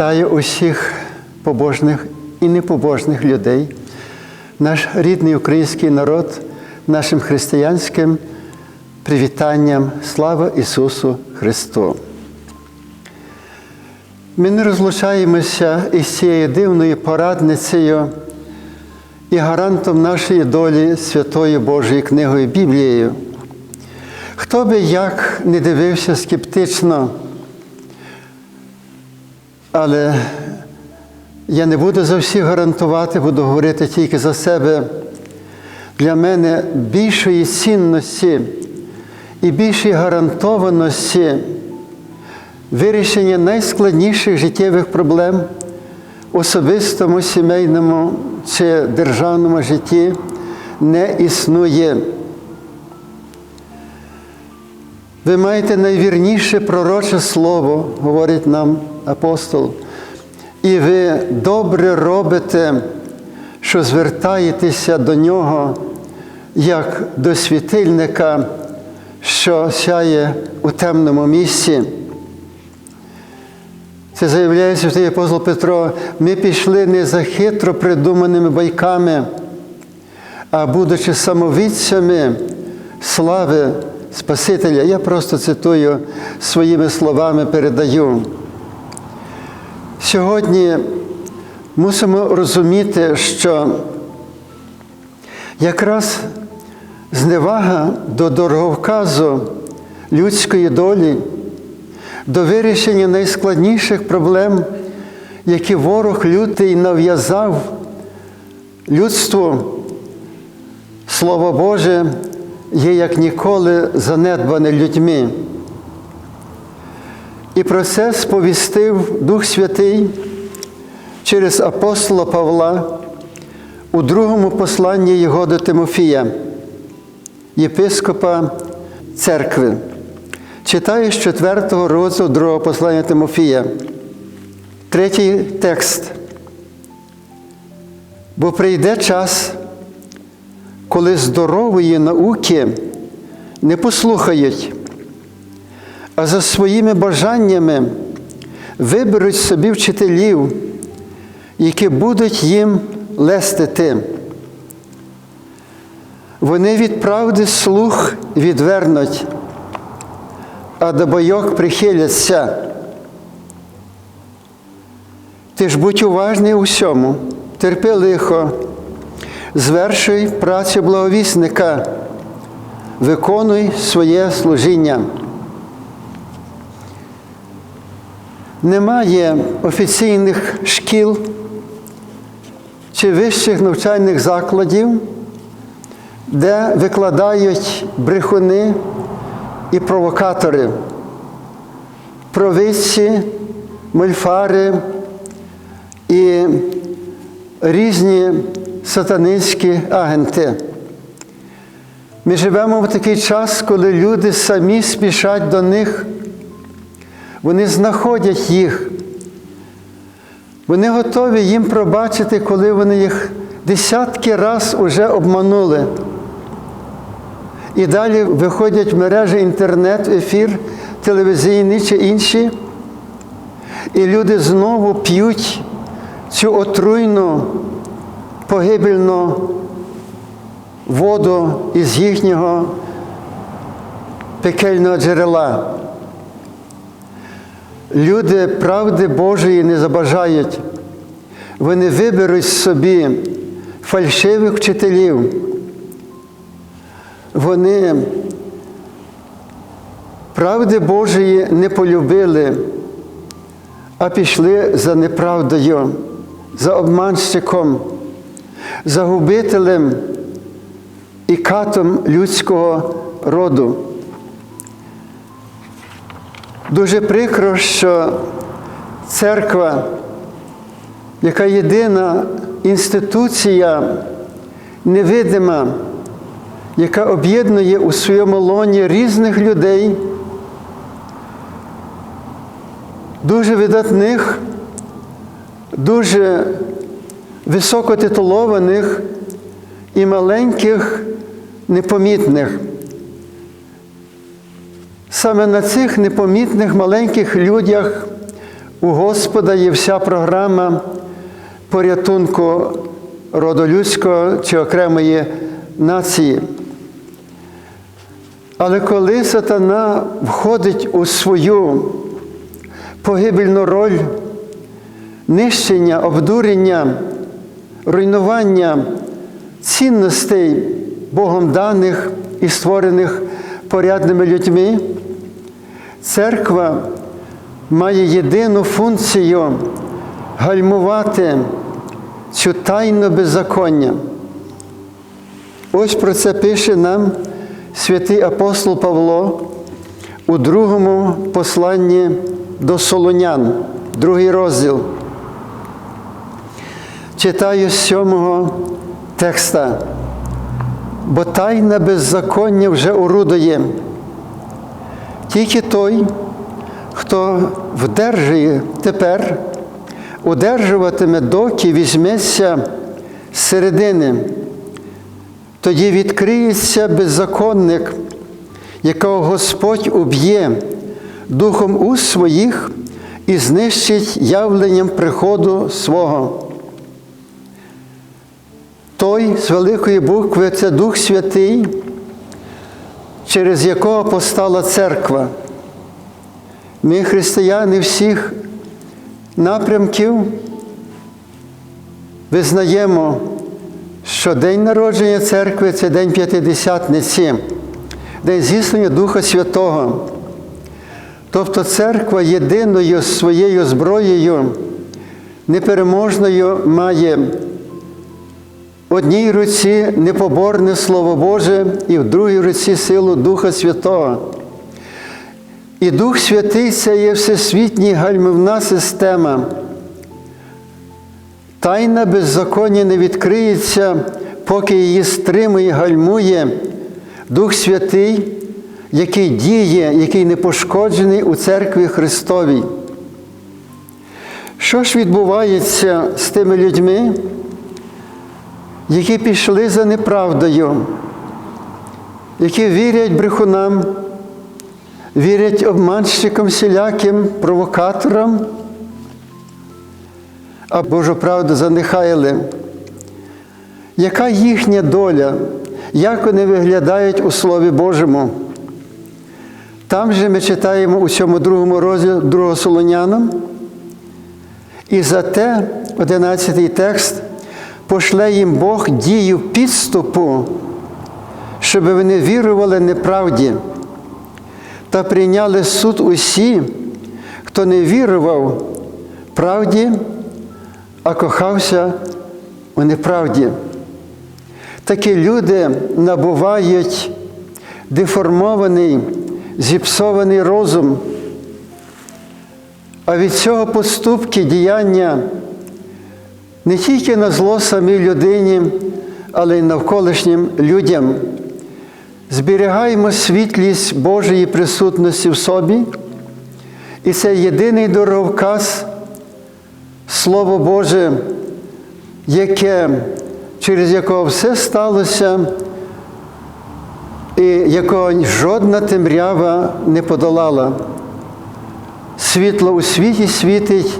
Вітаю усіх побожних і непобожних людей, наш рідний український народ, нашим християнським привітанням. Слава Ісусу Христу! Ми не розлучаємося із цією дивною порадницею і гарантом нашої долі Святою Божою книгою Біблією. Хто би як не дивився скептично, але я не буду за всіх гарантувати, буду говорити тільки за себе. Для мене більшої цінності і більшої гарантованості вирішення найскладніших життєвих проблем особистому, сімейному чи державному житті не існує. Ви маєте найвірніше пророче слово, говорить нам апостол, і ви добре робите, що звертаєтеся до нього як до світильника, що сяє у темному місці. Це заявляє святий апостол Петро, ми пішли не за хитро придуманими байками, а будучи самовидцями слави Спасителя. Я просто цитую своїми словами передаю. Сьогодні мусимо розуміти, що якраз зневага до дороговказу людської долі, до вирішення найскладніших проблем, які ворог лютий нав'язав людству, Слово Боже є як ніколи занедбане людьми. І про це сповістив Дух Святий через апостола Павла у другому посланні його до Тимофія, єпископа церкви. Читаю з 4 розділу другого послання Тимофія. Третій текст. Бо прийде час, коли здорової науки не послухають, а за своїми бажаннями виберуть собі вчителів, які будуть їм лестити. Вони від правди слух відвернуть, а до бойок прихиляться. Ти ж будь уважний у всьому, терпи лихо, звершуй працю благовісника, виконуй своє служіння. Немає офіційних шкіл чи вищих навчальних закладів, де викладають брехуни і провокатори, провидці, мольфари і різні сатанинські агенти. Ми живемо в такий час, коли люди самі спішать до них, вони знаходять їх, вони готові їм пробачити, коли вони їх десятки раз уже обманули. І далі виходять в мережі інтернет, ефір, телевізійний чи інші, і люди знову п'ють цю отруйну погибельну воду із їхнього пекельного джерела. Люди правди Божої не забажають. Вони виберуть собі фальшивих вчителів. Вони правди Божої не полюбили, а пішли за неправдою, за обманщиком загубителем і катом людського роду. Дуже прикро, що церква, яка єдина інституція невидима, яка об'єднує у своєму лоні різних людей, дуже видатних, дуже високотитулованих і маленьких непомітних. Саме на цих непомітних маленьких людях У Господа є вся програма порятунку роду людського чи окремої нації. Але коли сатана входить у свою погибельну роль нищення, обдурення, руйнування цінностей Богом даних і створених порядними людьми, церква має єдину функцію гальмувати цю тайну беззаконня. Ось про це пише нам святий апостол Павло у другому посланні до Солонян, другий розділ. Читаю з сьомого текста. Бо тайна беззаконня вже орудує. Тільки той, хто вдержує тепер, удержуватиме, доки візьметься з середини. Тоді відкриється беззаконник, якого Господь уб'є духом уст своїх і знищить явленням приходу свого. Той з великої букви це Дух Святий, через якого постала церква. Ми, християни всіх напрямків, визнаємо, що день народження церкви це День П'ятидесятниці, День зіснення Духа Святого. Тобто церква єдиною своєю зброєю, непереможною має одній руці непоборне Слово Боже і в другій руці силу Духа Святого. І Дух Святий це є всесвітня гальмівна система. Тайна беззаконня не відкриється, поки її стримує, гальмує Дух Святий, який діє, який не пошкоджений у церкві Христовій. Що ж відбувається з тими людьми, які пішли за неправдою, які вірять брехунам, вірять обманщикам всіляким, провокаторам, а Божу правду занехаяли. Яка їхня доля, як вони виглядають у Слові Божому? Там же ми читаємо у цьому другому розділі другого Солонянам. І за те, 11 текст, пошле їм Бог дію підступу, щоб вони вірували неправді та прийняли суд усі, хто не вірував правді, а кохався у неправді. Такі люди набувають деформований, зіпсований розум, а від цього поступки діяння не тільки на зло самій людині, але й навколишнім людям. Зберігаємо світлість Божої присутності в собі, і це єдиний дороговказ, Слово Боже, яке, через якого все сталося, і якого жодна темрява не подолала. Світло у світі світить.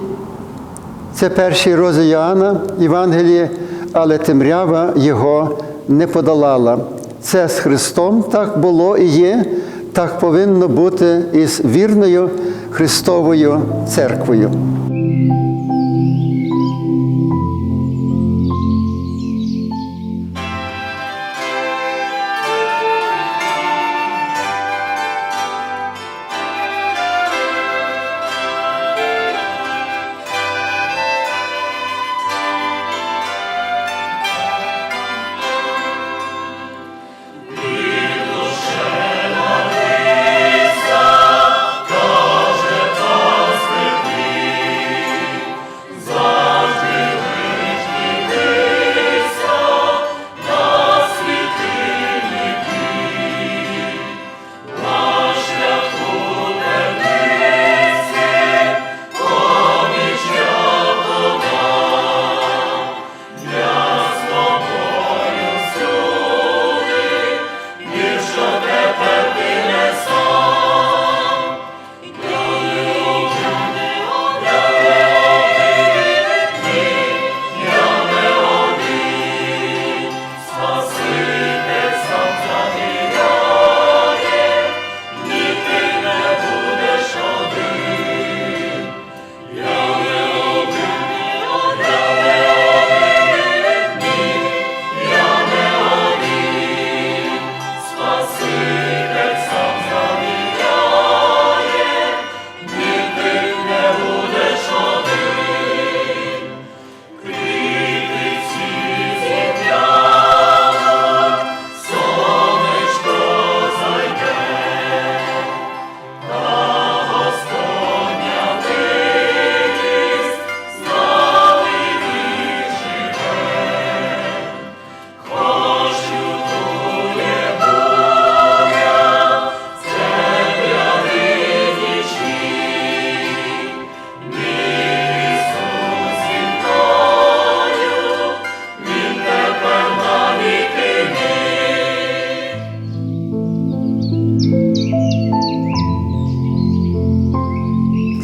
Це перший рози Іоанна, Євангеліє, але темрява його не подолала. Це з Христом так було і є, так повинно бути із вірною Христовою церквою.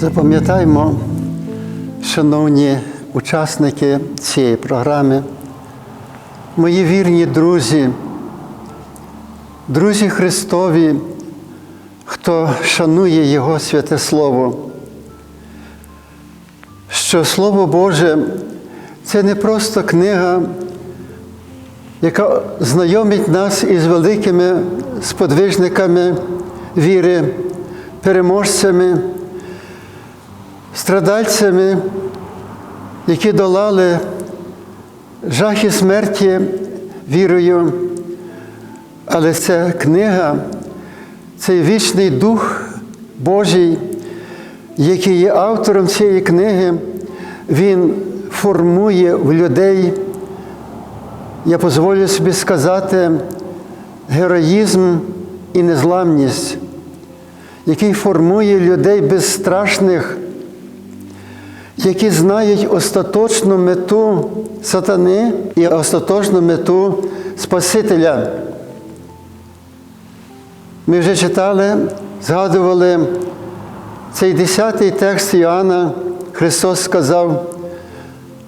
Запам'ятаймо, шановні учасники цієї програми, мої вірні друзі, друзі Христові, хто шанує Його святе Слово, що Слово Боже це не просто книга, яка знайомить нас із великими сподвижниками віри, переможцями, страдальцями, які долали жахи смерті вірою. Але ця книга, цей вічний Дух Божий, який є автором цієї книги, він формує в людей, я дозволю собі сказати, героїзм і незламність, який формує людей безстрашних, які знають остаточну мету сатани і остаточну мету Спасителя. Ми вже читали, згадували цей десятий текст Іоанна. Христос сказав,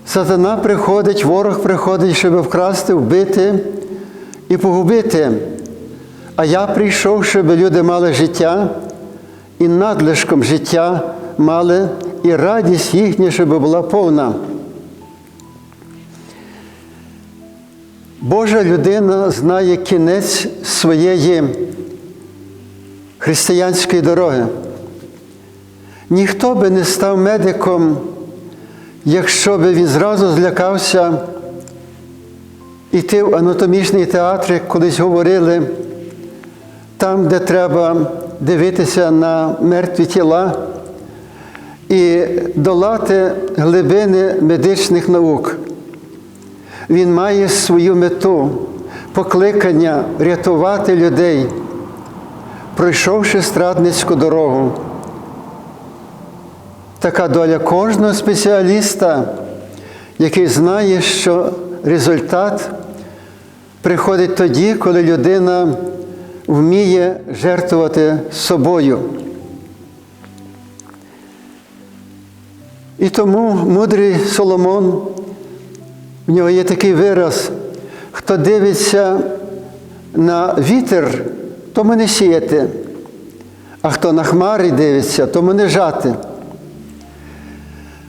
сатана приходить, ворог приходить, щоб вкрасти, вбити і погубити. А я прийшов, щоб люди мали життя і надлишком життя мали, і радість їхня, щоб була повна. Божа людина знає кінець своєї християнської дороги. Ніхто би не став медиком, якщо би він зразу злякався іти в анатомічний театр, як колись говорили, там, де треба дивитися на мертві тіла і долати глибини медичних наук. Він має свою мету, покликання рятувати людей, пройшовши страдницьку дорогу. Така доля кожного спеціаліста, який знає, що результат приходить тоді, коли людина вміє жертвувати собою. І тому мудрий Соломон, в нього є такий вираз, хто дивиться на вітер, тому не сіяти, а хто на хмари дивиться, тому не жати.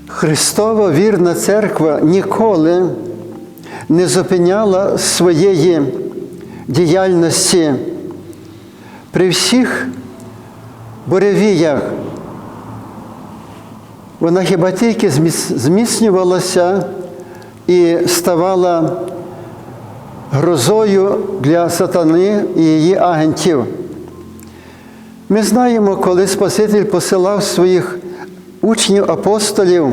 Христова вірна церква ніколи не зупиняла своєї діяльності при всіх буревіях. Вона хіба тільки зміцнювалася і ставала грозою для сатани і її агентів. Ми знаємо, коли Спаситель посилав своїх учнів апостолів,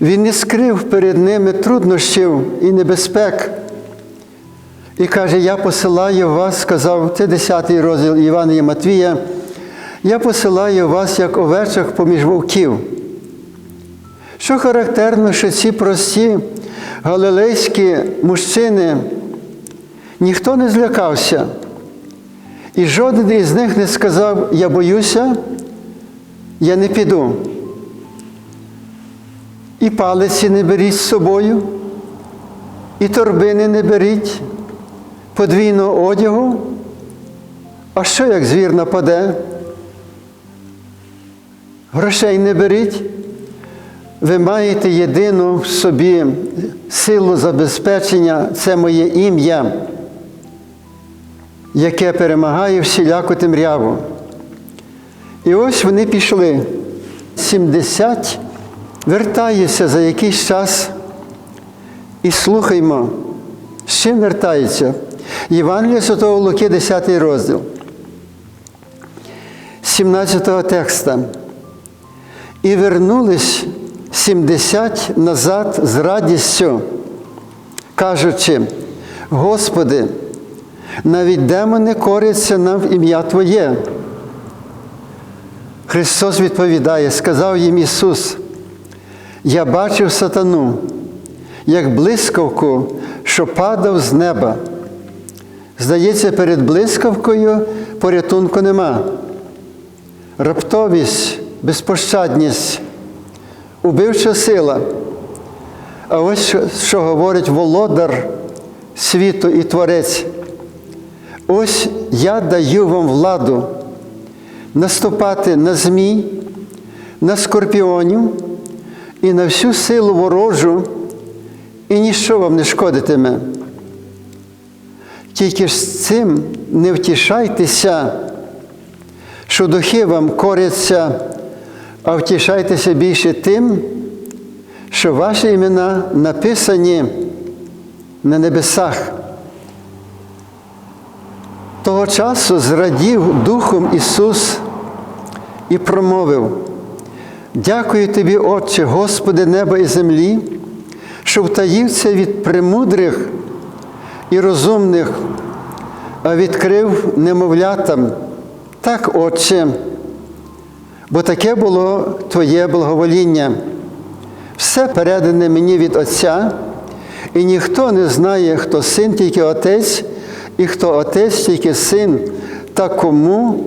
він не скрив перед ними труднощів і небезпек. І каже, я посилаю вас, сказав, це 10 розділ Івана і Матвія, я посилаю вас як овечок поміж вовків. Що характерно, що ці прості галилейські мужчини, ніхто не злякався. І жоден із них не сказав, я боюся, я не піду. І палиці не беріть з собою, і торбини не беріть, подвійного одягу. А що як звір нападе? Грошей не беріть. Ви маєте єдину в собі силу забезпечення, це моє ім'я, яке перемагає всіляку темряву. І ось вони пішли. 70 вертаються за якийсь час і слухаймо, з чим вертаються. Євангелія Святого Луки, 10 розділ, 17 текста. І вернулись 70 назад з радістю, кажучи, Господи, навіть демони коряться нам в ім'я Твоє. Христос відповідає, сказав їм Ісус, я бачив сатану, як блискавку, що падав з неба. Здається, перед блискавкою порятунку нема. Раптовість безпощадність, убивча сила. А ось що, говорить володар світу і Творець. Ось я даю вам владу наступати на змій, на скорпіонів і на всю силу ворожу, і ніщо вам не шкодитиме. Тільки ж з цим не втішайтеся, що духи вам коряться, а втішайтеся більше тим, що ваші імена написані на небесах. Того часу зрадів Духом Ісус і промовив: Дякую тобі, Отче, Господи, неба і землі, що втаїв це від премудрих і розумних, а відкрив немовлятам. Так, Отче, бо таке було Твоє благовоління. Все передане мені від Отця, і ніхто не знає, хто син, тільки Отець, і хто Отець, тільки син, та кому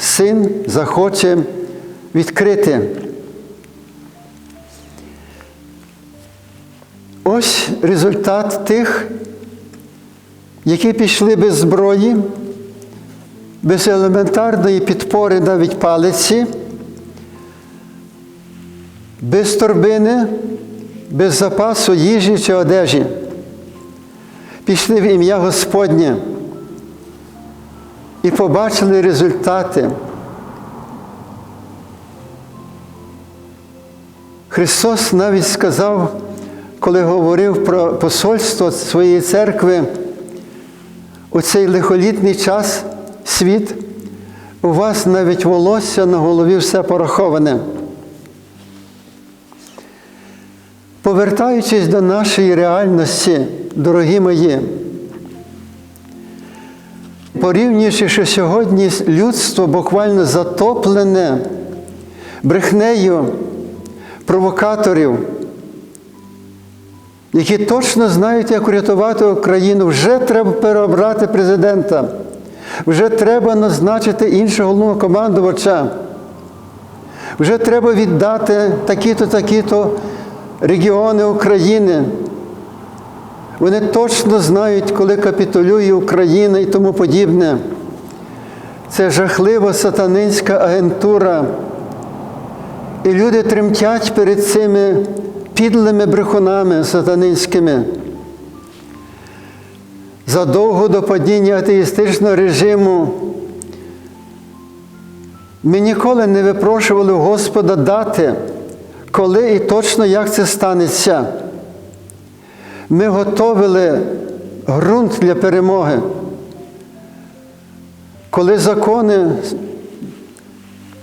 син захоче відкрити. Ось результат тих, які пішли без зброї, без елементарної підпори навіть палиці, без торбини, без запасу їжі чи одежі. Пішли в ім'я Господнє і побачили результати. Христос навіть сказав, коли говорив про посольство своєї церкви, у цей лихолітний час світ, у вас навіть волосся на голові все пораховане. Повертаючись до нашої реальності, дорогі мої, порівнюючи, що сьогодні людство буквально затоплене брехнею провокаторів, які точно знають, як врятувати Україну, вже треба переобрати президента, вже треба назначити іншого головного командувача, вже треба віддати такі-то, такі-то регіони України. Вони точно знають, коли капітулює Україна і тому подібне. Це жахлива сатанинська агентура. І люди тремтять перед цими підлими брехунами сатанинськими. Задовго до падіння атеїстичного режиму ми ніколи не випрошували Господа дати, коли і точно як це станеться. Ми готовили ґрунт для перемоги. Коли закони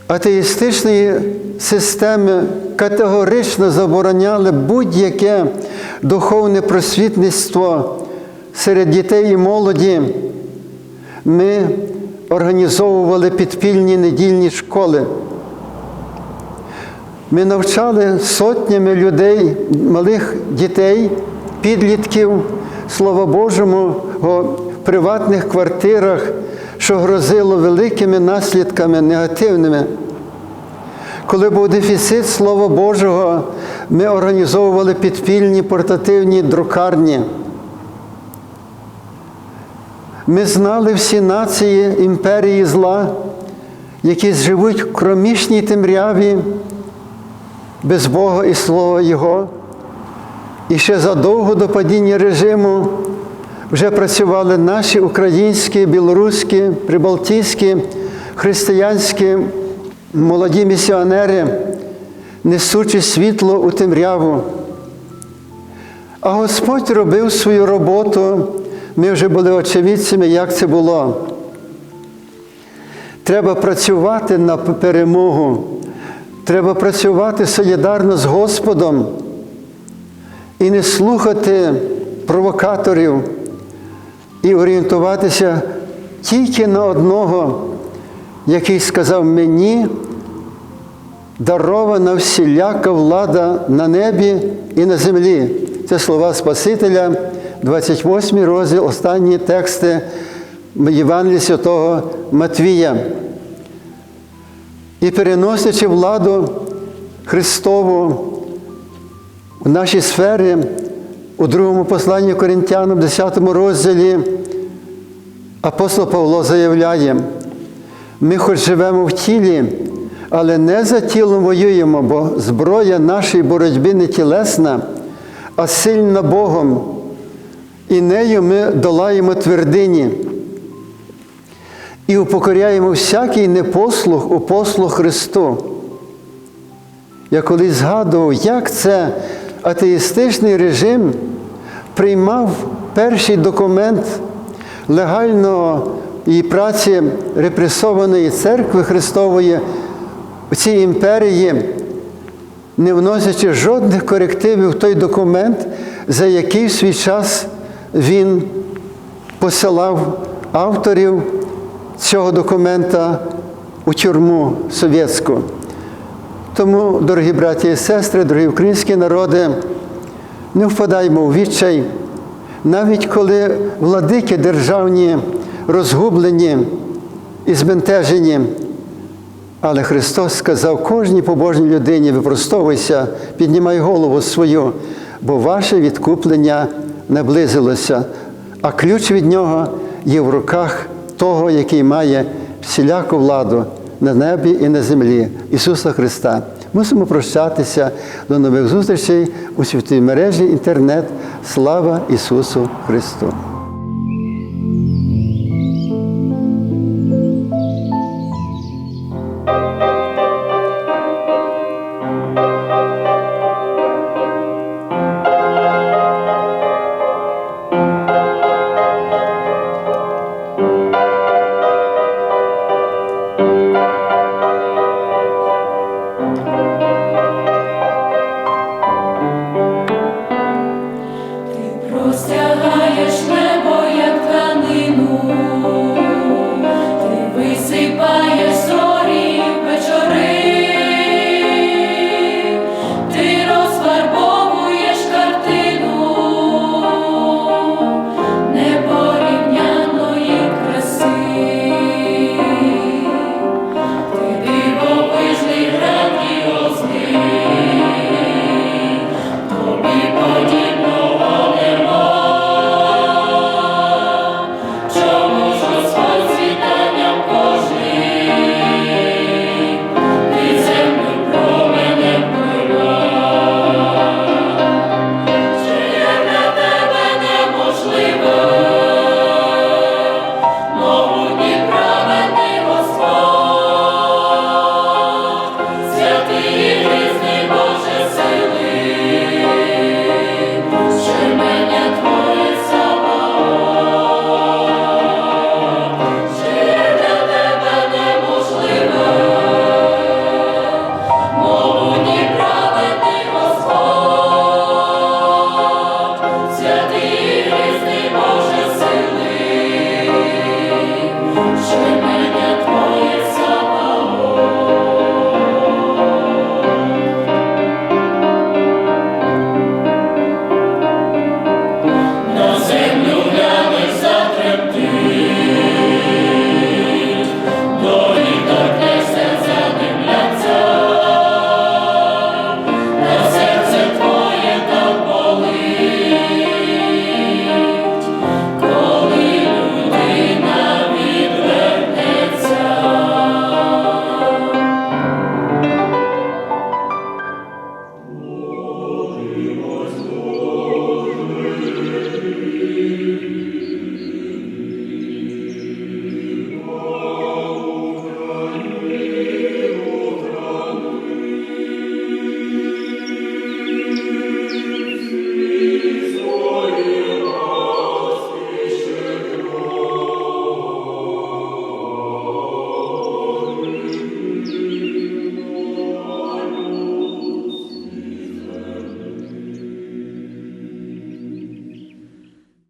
атеїстичної системи категорично забороняли будь-яке духовне просвітництво серед дітей і молоді, ми організовували підпільні недільні школи. Ми навчали сотнями людей, малих дітей, підлітків, Слова Божому, в приватних квартирах, що грозило великими наслідками негативними. Коли був дефіцит Слова Божого, ми організовували підпільні портативні друкарні. Ми знали всі нації імперії зла, які живуть в кромішній темряві, без Бога і Слова Його. І ще задовго до падіння режиму вже працювали наші українські, білоруські, прибалтійські, християнські молоді місіонери, несучи світло у темряву. А Господь робив свою роботу, ми вже були очевидцями, як це було. Треба працювати на перемогу, треба працювати солідарно з Господом і не слухати провокаторів і орієнтуватися тільки на одного, який сказав мені, дарована всіляка влада на небі і на землі. Це слова Спасителя, 28 розділ, останні тексти Євангелія Святого Матвія. І переносячи владу Христову у нашій сфері, у другому посланні Коринтянам, 10 розділі, апостол Павло заявляє, ми хоч живемо в тілі, але не за тілом воюємо, бо зброя нашої боротьби не тілесна, а сильна Богом, і нею ми долаємо твердині і упокоряємо всякий непослух у послух Христу. Я колись згадував, як це атеїстичний режим приймав перший документ легального і праці репресованої церкви Христової у цій імперії, не вносячи жодних корективів в той документ, за який в свій час він посилав авторів цього документа у тюрму совєтську. Тому, дорогі браті і сестри, дорогі українські народи, не впадаймо у відчай, навіть коли владики державні розгублені і збентежені. Але Христос сказав кожній побожній людині, випростовуйся, піднімай голову свою, бо ваше відкуплення наблизилося, а ключ від нього є в руках того, який має всіляку владу на небі і на землі Ісуса Христа. Мусимо прощатися до нових зустрічей у святій мережі інтернет. Слава Ісусу Христу!